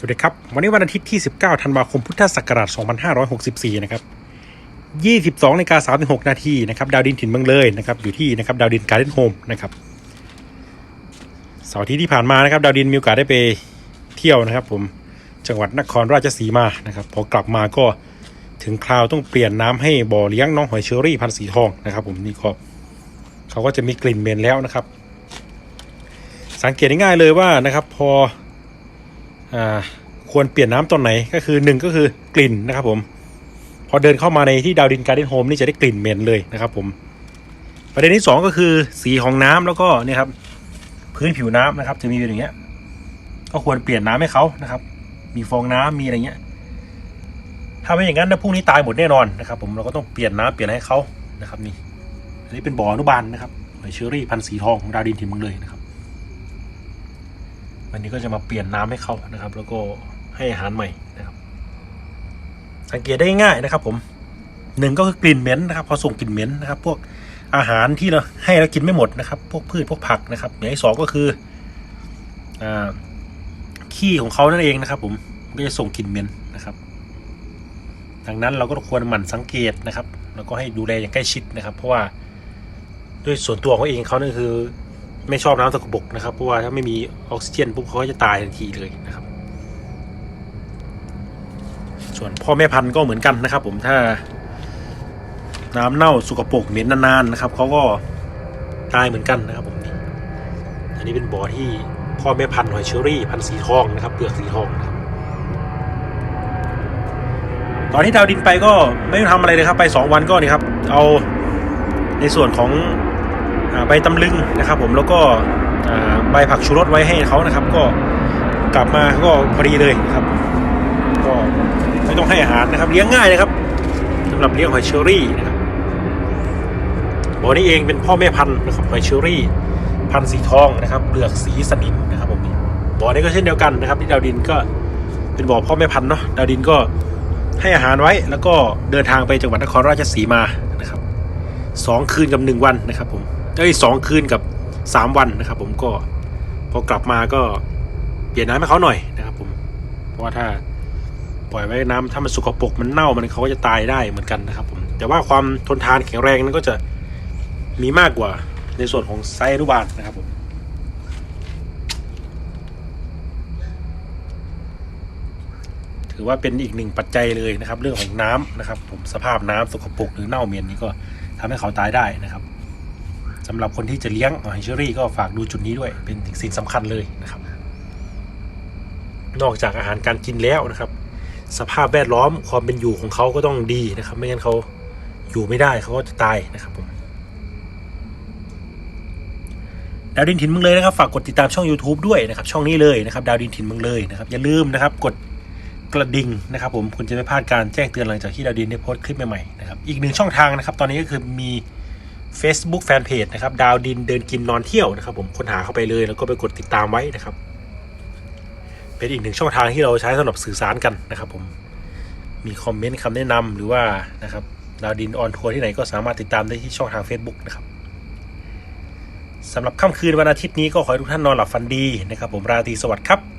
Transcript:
สวัสดีครับ วันนี้วันอาทิตย์ที่ 19 ธันวาคม พุทธศักราช 2564 นะครับ 22นาฬิกา36 นาทีนะครับ ดาวดินถิ่นเมืองเลยนะครับ อยู่ที่นะครับ ดาวดินการ์เด้นโฮมนะครับ เสาร์ที่ที่ผ่านมานะครับ ดาวดินมีโอกาสได้ไปเที่ยวนะครับ ผม จังหวัดนครราชสีมา นะครับ พอกลับมาก็ถึงคราวต้องเปลี่ยนน้ำให้บ่อเลี้ยงน้องหอยเชอรี่พันสีทองนะครับ ผมนี่ก็เขาก็จะมีกลิ่นเหม็นแล้วนะครับ สังเกตง่ายๆเลยว่านะครับ พอ ควรเปลี่ยนน้ำตอนไหนก็คือหนึ่งก็คือกลิ่นนะครับผม พอเดินเข้ามาในที่ดาวดินการ์เด้นโฮมนี่จะได้กลิ่นเหม็นเลยนะครับผม ประเด็นที่สองก็คือสีของน้ำแล้วก็เนี่ยครับพื้นผิวน้ำนะครับ จะมีเป็นอย่างเงี้ย ก็ควรเปลี่ยนน้ำให้เขานะครับ มีฟองน้ำมีอะไรเงี้ยถ้าไม่อย่างนั้นนะพรุ่งนี้ตายหมดแน่นอนนะครับ ผมเราก็ต้องเปลี่ยนน้ำเปลี่ยนอะไรให้เขานะครับ นี่อันนี้เป็นบ่ออนุบาลนะครับหอยเชอรี่พันธุ์สีทองของดาวดินถิ่นเมืองเลยนะครับ วันนี้ก็จะมาเปลี่ยนน้ำให้เขานะครับ แล้วก็ให้อาหารใหม่นะครับ สังเกตได้ง่ายนะครับ ผมหนึ่งก็คือกลิ่นเหม็นนะครับ พอส่งกลิ่นเหม็นนะครับ พวกอาหารที่เราให้เรากินไม่หมดนะครับ พวกพืชพวกผักนะครับอย่างที่สองก็คืออ่าขี้ของเขานั่นเองนะครับ ผมก็จะส่งกลิ่นเหม็นนะครับดังนั้นเราก็ควรหมั่นสังเกตนะครับ แล้วก็ให้ดูแลอย่างใกล้ชิดนะครับ เพราะว่าด้วยส่วนตัวของเขาเองเขานั่นคือ ไม่ชอบน้ำสกปรกนะครับ เพราะว่าถ้าไม่มีออกซิเจนปุ๊บเขาจะตายทันทีเลยนะครับ ส่วนพ่อแม่พันธุ์ก็เหมือนกันนะครับ ผมถ้า น้ำเน่าสกปรกเหม็นนานๆนะครับเขาก็ตายเหมือนกันนะครับ ผมนี่อันนี้เป็นบ่อที่พ่อแม่พันธุ์หอยเชอรี่ พันธุ์สีทองนะครับเปลือกสีทองนะครับตอนที่ดาวดินไปก็ไม่ได้ทำอะไรเลยครับ ไปสองวันก็นี่ครับ เอาในส่วนของ ใบตำลึงนะครับ ผมแล้วก็ใบผักชูรสไว้ให้เขานะครับ ก็กลับมาก็พอดีเลยนะครับ ก็ไม่ต้องให้อาหารนะครับ เลี้ยงง่ายนะครับสำหรับเลี้ยงหอยเชอรี่นะครับบ่อนี้เองเป็นพ่อแม่พันธุ์นะครับหอยเชอรี่ พันธุ์สีทองนะครับเปลือกสีสนิมนะครับผมบ่อนี้ก็เช่นเดียวกันนะครับ ที่ดาวดินก็เป็นบ่อพ่อแม่พันธุ์เนาะดาวดินก็ให้อาหารไว้แล้วก็เดินทางไปจังหวัดนครราชสีมานะครับสองคืนกับหนึ่งวันนะครับผม ได้สองคืนกับสามวันนะครับ ผมก็พอกลับมาก็เปลี่ยนน้ำให้เขาหน่อยนะครับ ผม เพราะว่าถ้าปล่อยไว้น้ำถ้ามันสกปรกมันเน่ามันเขาก็จะตายได้เหมือนกันนะครับ ผม แต่ว่าความทนทานแข็งแรงนั้นก็จะมีมากกว่าในส่วนของไซส์อนุบาลนะครับผมถือว่าเป็นอีกหนึ่งปัจจัยเลยนะครับ เรื่องของน้ำนะครับ ผมสภาพน้ำสกปรกหรือเน่าเหม็นนี้ก็ทำให้เขาตายได้นะครับ สำหรับคนที่จะเลี้ยงหอยเชอรี่ก็ฝากดูจุดนี้ด้วยเป็นสิ่งสำคัญเลยนะครับ นอกจากอาหารการกินแล้วนะครับ สภาพแวดล้อมความเป็นอยู่ของเขาก็ต้องดีนะครับ ไม่งั้นเขาอยู่ไม่ได้เขาก็จะตายนะครับผมดาวดินถิ่นมึงเลยนะครับฝากกดติดตามช่อง YouTube ด้วยนะครับ ช่องนี้เลยนะครับ ดาวดินถิ่นมึงเลยนะครับ อย่าลืมนะครับ กดกระดิ่งนะครับ ผมคุณจะไม่พลาดการแจ้งเตือนหลังจากที่ดาวดินได้โพสต์คลิปใหม่ๆนะครับอีกหนึ่งช่องทางนะครับ ตอนนี้ก็คือมี Facebook Fanpage นะครับ ดาวดินเดินกินนอนเที่ยวนะครับ ผมค้นหาเข้าไปเลยแล้วก็ไปกดติดตามไว้นะครับ เป็นอีกหนึ่งช่องทางที่เราใช้สำหรับสื่อสารกันนะครับผมมีคอมเมนต์คำแนะนำหรือว่านะครับดาวดินออนทัวร์ที่ไหนก็สามารถติดตามได้ที่ช่องทาง Facebook นะครับสำหรับค่ำคืนวันอาทิตย์นี้ก็ขอให้ทุกท่านนอนหลับฝันดีนะครับ ผมราตรีสวัสดิ์ครับ